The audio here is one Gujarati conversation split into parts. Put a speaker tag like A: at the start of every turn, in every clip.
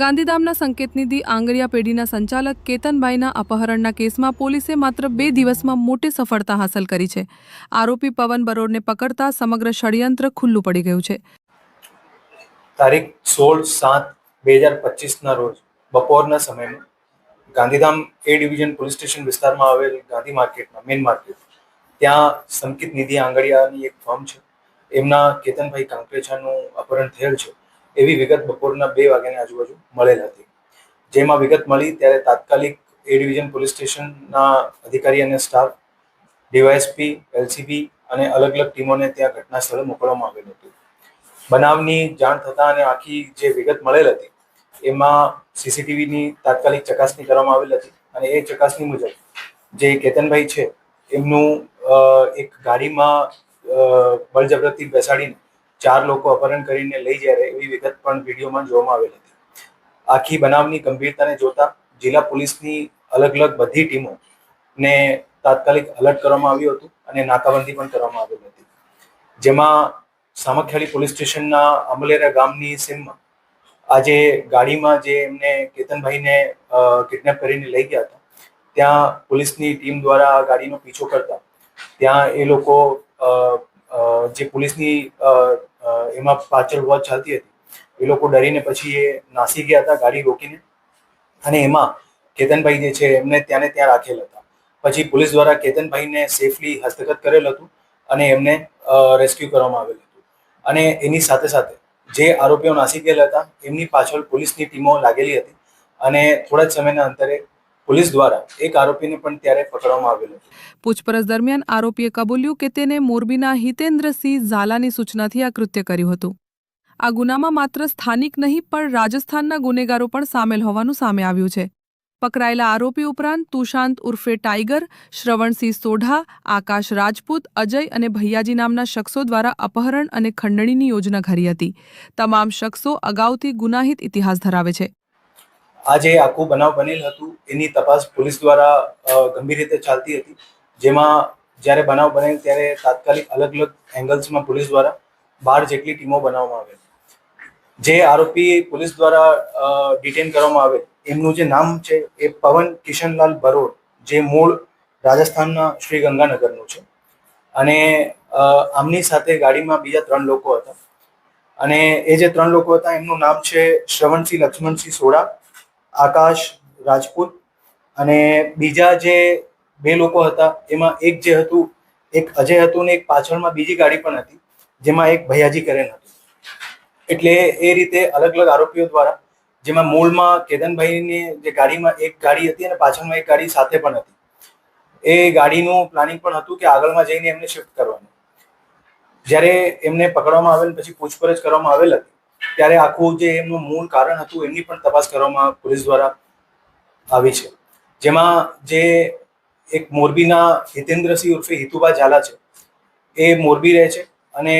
A: ગાંધીધામના સંકેતનિધિ આંગળીયા પેઢીના સંચાલક કેતનભાઈના અપહરણના કેસમાં પોલીસે માત્ર બે દિવસમાં મોટી સફળતા હાંસલ કરી છે. આરોપી પવન બરોડને પકડતા સમગ્ર ષડયંત્ર ખુલ્લું પડી ગયું છે.
B: તારીખ સોળ સાત બે હજાર પચીસના રોજ બપોરના સમયમાં Gandhidham A division police station વિસ્તારમાં આવેલ ગાંધી માર્કેટમાં, મેઇન માર્કેટ. ત્યાં સંકિત નિધિ આંગડિયાની એક ફર્મ છે. એમના કેતનભાઈ કાંકરેચાનું અપહરણ થયેલ છે. એવી વિગત બપોરના બે વાગ્યાની આજુબાજુ મળેલ હતી. જેમાં વિગત મળી ત્યારે તાત્કાલિક એ ડિવિઝન પોલીસ સ્ટેશનના અધિકારી અને સ્ટાફ, ડીવાયએસપી, એલસીબી અને અલગ અલગ ટીમોને ત્યાં ઘટના સ્થળે મોકલવામાં આવેલ હતું. બનાવની જાણ થતાં અને આખી જે વિગત મળેલ હતી, એમાં સીસીટીવીની તાત્કાલિક ચકાસણી કરવામાં આવેલ હતી અને એ ચકાસણી મુજબ જે કેતનભાઈ છે, એમનું એક ગાડીમાં બળજબરથી બેસાડીને ચાર લોકો અપહરણ કરીને લઈ જાય એવી વિગત પણ વિડીયોમાં જોવામાં આવેલ હતી. આખી બનાવની ગંભીરતાને જોતા જિલ્લા પોલીસની અલગ અલગ બધી ટીમો ને તાત્કાલિક અલર્ટ કરવામાં આવ્યું હતું અને નાકાબંધી પણ કરવામાં આવેલ હતી. જેમાં સામખિયાળી પોલીસ સ્ટેશનના અમલેરા ગામની સીમમાં આજે ગાડીમાં જે એમને કેતનભાઈને કિડનેપ કરીને લઈ ગયા હતા, ત્યાં પોલીસની ટીમ દ્વારા ગાડીનો પીછો કરતા ત્યાં એ લોકો જે પોલીસની એમાં પાછળ વોચ ચાલતી હતી, એ લોકો ડરીને પછી એ નાસી ગયા હતા ગાડી રોકીને. અને એમાં કેતનભાઈ જે છે, એમને ત્યાંને ત્યાં રાખેલ હતા. પછી પોલીસ દ્વારા કેતનભાઈને સેફલી હસ્તગત કરેલ હતું અને એમને રેસ્ક્યુ કરવામાં આવેલ હતું. અને એની સાથે સાથે જે આરોપીઓ નાસી ગયેલા હતા, એમની પાછળ પોલીસની ટીમો લાગેલી હતી. અને થોડા જ સમયના અંતરે પોલીસ દ્વારા એક આરોપીને પણ ત્યારે પકડવામાં આવેલો
A: પૂછપરછ દરમિયાન આરોપીએ કબૂલ્યું કે તેને મોરબીના હિતેન્દ્રસિંહ ઝાલાની સૂચનાથી આ કૃત્ય કર્યું હતું. આ ગુનામાં માત્ર સ્થાનિક નહીં, પણ રાજસ્થાનના ગુનેગારો પણ સામેલ હોવાનું સામે આવ્યું છે. પકડાયેલા આરોપી ઉપરાંત તુષાંત ઉર્ફે ટાઈગર, શ્રવણસિંહ સોઢા, આકાશ રાજપૂત, અજય અને ભૈયાજી નામના શખ્સો દ્વારા અપહરણ અને ખંડણીની યોજના ઘરી હતી. તમામ શખ્સો અગાઉથી ગુનાહિત ઇતિહાસ ધરાવે છે.
B: આ જે આખું બનાવ બનેલ હતું, એની તપાસ પોલીસ દ્વારા ગંભીર રીતે ચાલતી હતી. જેમાં જ્યારે બનાવ બનેલ ત્યારે તાત્કાલિક અલગ અલગ એંગલ્સમાં પોલીસ દ્વારા બાર જેટલી ટીમો બનાવવામાં આવે જે આરોપી પોલીસ દ્વારા ડિટેન કરવામાં આવે એમનું જે નામ છે એ પવન કિશનલાલ બરોડ, જે મૂળ રાજસ્થાનના શ્રી ગંગાનગરનું છે. અને આમની સાથે ગાડીમાં બીજા ત્રણ લોકો હતા. અને એ જે ત્રણ લોકો હતા, એમનું નામ છે શ્રવણસિંહ, લક્ષ્મણસિંહ સોડા આકાશ, રાજપૂત અને બીજા જે બે લોકો હતા, એમાં એક જે હતું, એક અજય હતું ને એક પાછળમાં બીજી ગાડી પણ હતી, જેમાં એક ભૈયાજી કરેન હતું. એટલે એ રીતે અલગ અલગ આરોપીઓ દ્વારા, જેમાં મૂળમાં કેતનભાઈની જે ગાડીમાં એક ગાડી હતી અને પાછળમાં એક ગાડી સાથે પણ હતી. એ ગાડીનું પ્લાનિંગ પણ હતું કે આગળમાં જઈને એમને શિફ્ટ કરવાનું. જ્યારે એમને પકડવામાં આવેલ, પછી પૂછપરછ કરવામાં આવેલ હતી ત્યારે આખું જે એમનું મૂળ કારણ હતું એમની પણ તપાસ કરવામાં પોલીસ દ્વારા આવી છે. જેમાં જે એક મોરબીના હિતેન્દ્રસિંહ ઉર્ફે હિતુબા ઝાલા છે, એ મોરબી રહે છે અને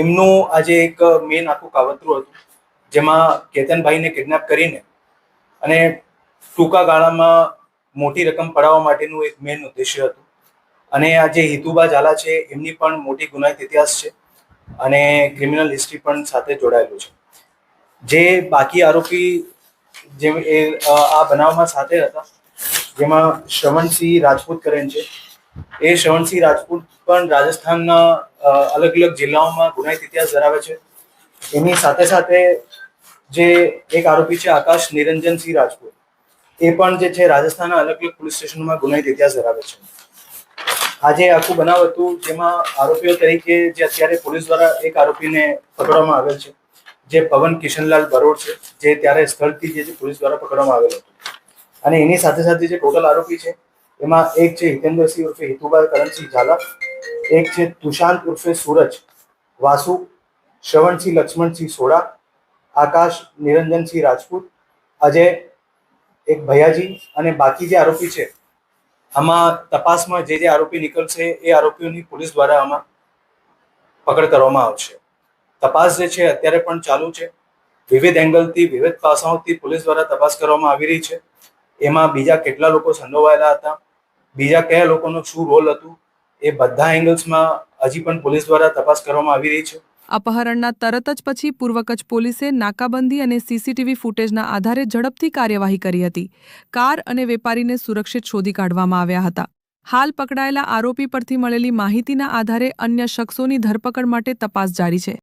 B: એમનું આજે એક મેન આખું કાવતરું હતું, જેમાં કેતનભાઈને કિડનેપ કરીને અને ટૂંકા ગાળામાં મોટી રકમ પડાવવા માટેનું એક મેન ઉદ્દેશ્ય હતું. અને આ જે હિતુબા ઝાલા છે, એમની પણ મોટી ગુનાહિત ઇતિહાસ છે અને ક્રિમિનલ હિસ્ટ્રી પણ સાથે જોડાયેલું છે. જે બાકી આરોપી જેમ એ આ બનાવમાં સાથે હતા, જેમાં શ્રવણસિંહ રાજપૂત કરેન છે. એ શ્રવણસિંહ રાજપૂત પણ રાજસ્થાનના અલગ અલગ જિલ્લાઓમાં ગુનાહિત ઇતિહાસ ધરાવે છે. એની સાથે સાથે જે એક આરોપી છે આકાશ નિરંજનસિંહ રાજપૂત, એ પણ જે છે રાજસ્થાનના અલગ અલગ પોલીસ સ્ટેશનોમાં ગુનાહિત ઇતિહાસ ધરાવે છે. આજે આખું બનાવ હતું જેમાં આરોપીઓ તરીકે જે અત્યારે પોલીસ દ્વારા એક આરોપીને પકડવામાં આવેલ છે. જે પવન કિશનલાલ બરોડ છે, જે ત્યારે સ્થળથી જે પોલીસ દ્વારા પકડવામાં આવેલ હતો. અને એની સાથે સાથે જે ટોટલ આરોપી છે, એમાં એક છે હિતેન્દ્રસિંહ ઉર્ફે હિતુભાઈ કરણસિંહ ઝાલા, એક છે તુષાંત ઉર્ફે સૂરજ, વાસુ, શ્રવણસિંહ, લક્ષ્મણસિંહ સોડા આકાશ નિરંજનસિંહ રાજપૂત, અજય, એક ભૈયાજી અને બાકી જે આરોપી છે, આમાં તપાસમાં જે જે આરોપી નીકળશે એ આરોપીઓની પોલીસ દ્વારા આમાં પકડ કરવામાં આવશે. તપાસ જે છે અત્યારે પણ ચાલુ છે. વિવિધ એંગલથી, વિવિધ પાસાઓથી પોલીસ દ્વારા તપાસ કરવામાં આવી રહી છે. એમાં બીજા કેટલા લોકો સંડોવાયેલા હતા, બીજા કયા લોકોનો શું રોલ હતું, એ બધા એંગલ્સમાં હજી પણ પોલીસ દ્વારા તપાસ કરવામાં આવી રહી છે.
A: અપહરણના તરત જ પછી પૂર્વ કચ્છ પોલીસે નાકાબંધી અને સીસીટીવી ફૂટેજના આધારે ઝડપથી કાર્યવાહી કરી હતી. કાર અને વેપારીને સુરક્ષિત શોધી કાઢવામાં આવ્યા હતા. હાલ પકડાયેલા આરોપી પરથી મળેલી માહિતીના આધારે અન્ય શખ્સોની ધરપકડ માટે તપાસ જારી છે.